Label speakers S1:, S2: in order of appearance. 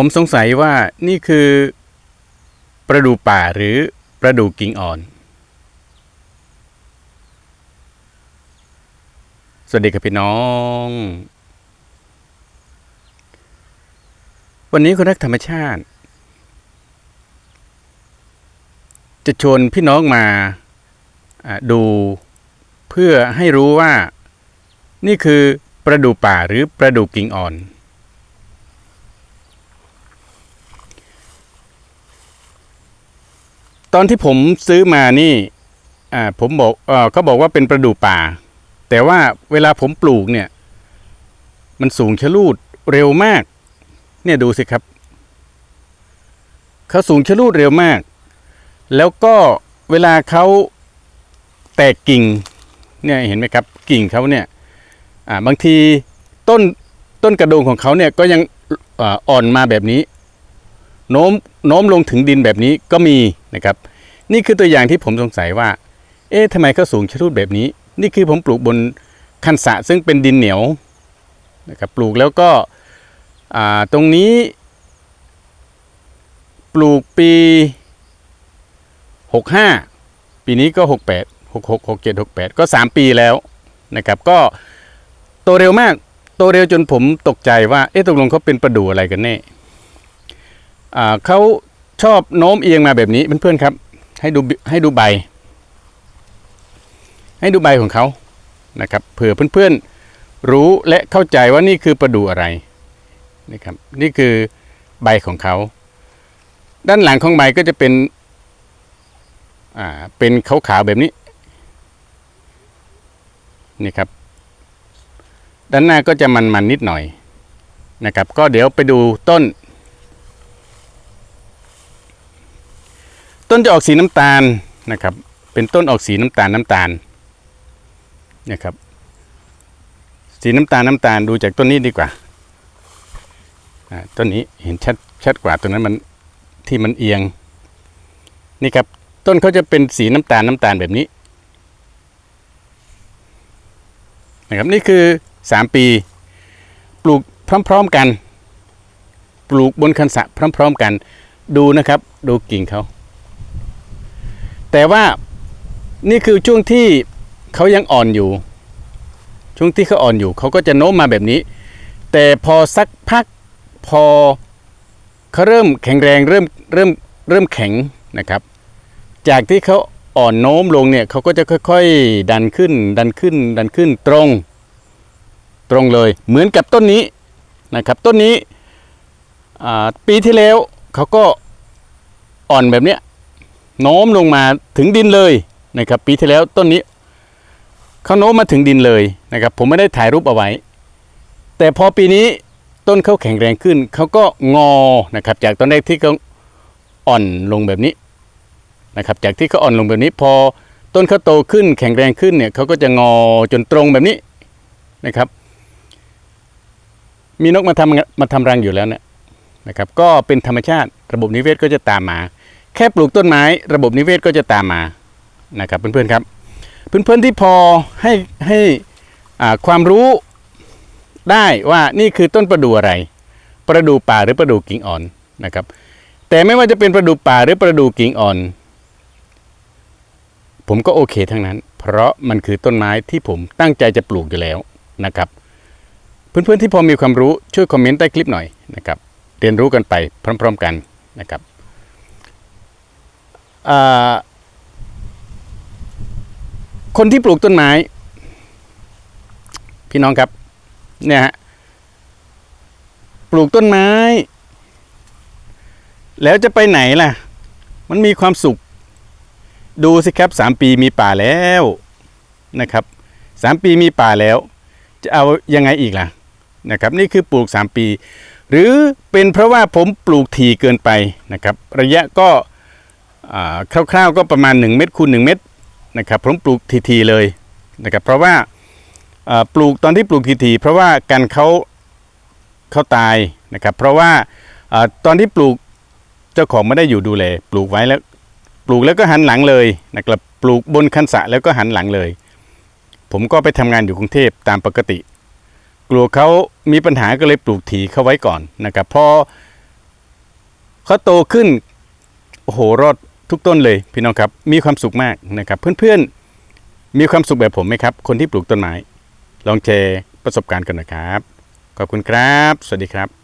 S1: ผมสงสัยว่านี่คือประดูป่าหรือประดูกิ่งอ่อน สวัสดีครับพี่น้อง วันนี้คนรักธรรมชาติ จะชวนพี่น้องมาดูเพื่อให้รู้ว่านี่คือประดูป่าหรือประดูกิ่งอ่อน ตอนที่ผมซื้อมานี่อ่าผมบอกเขาบอกว่าเป็นประดู่ป่า แต่ว่าเวลาผมปลูกเนี่ย มันสูงชะลูดเร็วมาก เนี่ยดูสิครับเขาสูงชะลูดเร็วมาก แล้วก็เวลาเขาแตกกิ่ง เนี่ยเห็นไหมครับ กิ่งเขาเนี่ยอ่าบางทีต้นต้นกระโดงของเขาเนี่ยก็ยังอ่อนมาแบบนี้ โน้มโน้มลงถึงดินแบบนี้ก็มีนะครับ นี่คือตัวอย่างที่ผมสงสัยว่า เอ๊ะทำไมเขาสูงชะลูดแบบนี้ นี่คือผมปลูกบนคันสะซึ่งเป็นดินเหนียวนะครับปลูกแล้วก็ตรงนี้ ปลูกปี 65 ปีนี้ก็ 68 66 67 68 ก็ 3 ปีแล้วนะครับก็โตเร็วมากโตเร็วจนผมตกใจว่าเอ๊ะตกลงเขาเป็นประดู่อะไรกันแน่ เขาชอบโน้มเอียงมาแบบนี้เพื่อนๆครับ ให้ดูให้ดูใบ ให้ดูใบของเขานะครับเผื่อเพื่อนๆรู้และเข้าใจว่านี่คือประดู่อะไรนะครับนี่คือใบของเขา ด้านหลังของใบก็จะเป็นอ่าเป็นขาวๆแบบนี้นี่ครับ ด้านหน้าก็จะมันๆนนิดหน่อยนะครับ ก็เดี๋ยวไปดูต้น ต้นจะออกสีน้ำตาลนะครับ เป็นต้นออกสีน้ำตาลน้ำตาลนะครับ สีน้ำตาลน้ำตาลดูจากต้นนี้ดีกว่าต้นนี้เห็นชัดชัดกว่าตรงนั้นมันที่มันเอียงนี่ครับต้นเขาจะเป็นสีน้ำตาลน้ำตาลแบบนี้นะครับนี่คือ 3 ปี ปลูกพร้อม ๆกัน ปลูกบนคันสระพร้อม ๆกัน ดูนะครับ ดูกิ่งเขา แต่ว่านี่คือช่วงที่เขายังอ่อนอยู่ ช่วงที่เขาอ่อนอยู่เขาก็จะโน้มมาแบบนี้ แต่พอสักพักพอเขาเริ่มแข็งแรงเริ่มเริ่มเริ่มแข็งนะครับ จากที่เขาอ่อนโน้มลงเนี่ยเขาก็จะค่อย ๆ ดันขึ้น ดันขึ้น ดันขึ้นตรง ตรงเลย เหมือนกับต้นนี้นะครับ ต้นนี้ปีที่แล้วเขาก็อ่อนแบบเนี้ย โน้มลงมาถึงดินเลยนะครับปีที่แล้วต้นนี้เขาโน้มมาถึงดินเลยนะครับผมไม่ได้ถ่ายรูปเอาไว้ แต่พอปีนี้ต้นเขาแข็งแรงขึ้นเขาก็งอนะครับจากตอนแรกที่เขาอ่อนลงแบบนี้นะครับจากที่เขาอ่อนลงแบบนี้ พอต้นเขาโตขึ้นแข็งแรงขึ้นเนี่ยเขาก็จะงอจนตรงแบบนี้นะครับ มีนกมาทำมาทำรังอยู่แล้วเนี่ยนะครับก็เป็นธรรมชาติระบบนิเวศก็จะตามมา แค่ปลูกต้นไม้ ระบบนิเวศก็จะตามมานะครับเพื่อนๆครับ เพื่อนๆที่พอให้ให้ความรู้ได้ว่านี่คือต้นประดู่อะไร ประดู่ป่าหรือประดู่กิ่งอ่อนนะครับ แต่ไม่ว่าจะเป็นประดู่ป่าหรือประดู่กิ่งอ่อน ผมก็โอเคทั้งนั้น เพราะมันคือต้นไม้ที่ผมตั้งใจจะปลูกอยู่แล้วนะครับ เพื่อนๆที่พอมีความรู้ช่วยคอมเมนต์ใต้คลิปหน่อยนะครับ เรียนรู้กันไปพร้อม ๆ กันนะครับ คนที่ปลูกต้นไม้ พี่น้องครับเนี่ยฮะปลูกต้นไม้ แล้วจะไปไหนล่ะ มันมีความสุข ดูสิครับสามปีมีป่าแล้วนะครับสามปีมีป่าแล้ว จะเอายังไงอีกล่ะนะครับ นี่คือปลูกสามปี หรือเป็นเพราะว่าผมปลูกถี่เกินไปนะครับ ระยะก็ คร่าวๆก็ประมาณ 1 เมตรคูณ1เมตรนะครับผมปลูกทีๆเลยนะครับเพราะว่าปลูกตอนที่ปลูกทีๆเพราะว่ากันเขาเขาตายนะครับเพราะว่าตอนที่ปลูกเจ้าของไม่ได้อยู่ดูแลปลูกไว้แล้วปลูกแล้วก็หันหลังเลยนะครับปลูกบนคันสะแล้วก็หันหลังเลย ผมก็ไปทำงานอยู่กรุงเทพตามปกติ กลัวเขามีปัญหาก็เลยปลูกถีเข้าไว้ก่อนนะครับพอเขาโตขึ้นโอ้โหรอด ทุกต้นเลยพี่น้องครับมีความสุขมากนะครับเพื่อนๆมีความสุขแบบผมไหมครับ คนที่ปลูกต้นไม้ ลองแชร์ประสบการณ์กันนะครับ ขอบคุณครับ สวัสดีครับ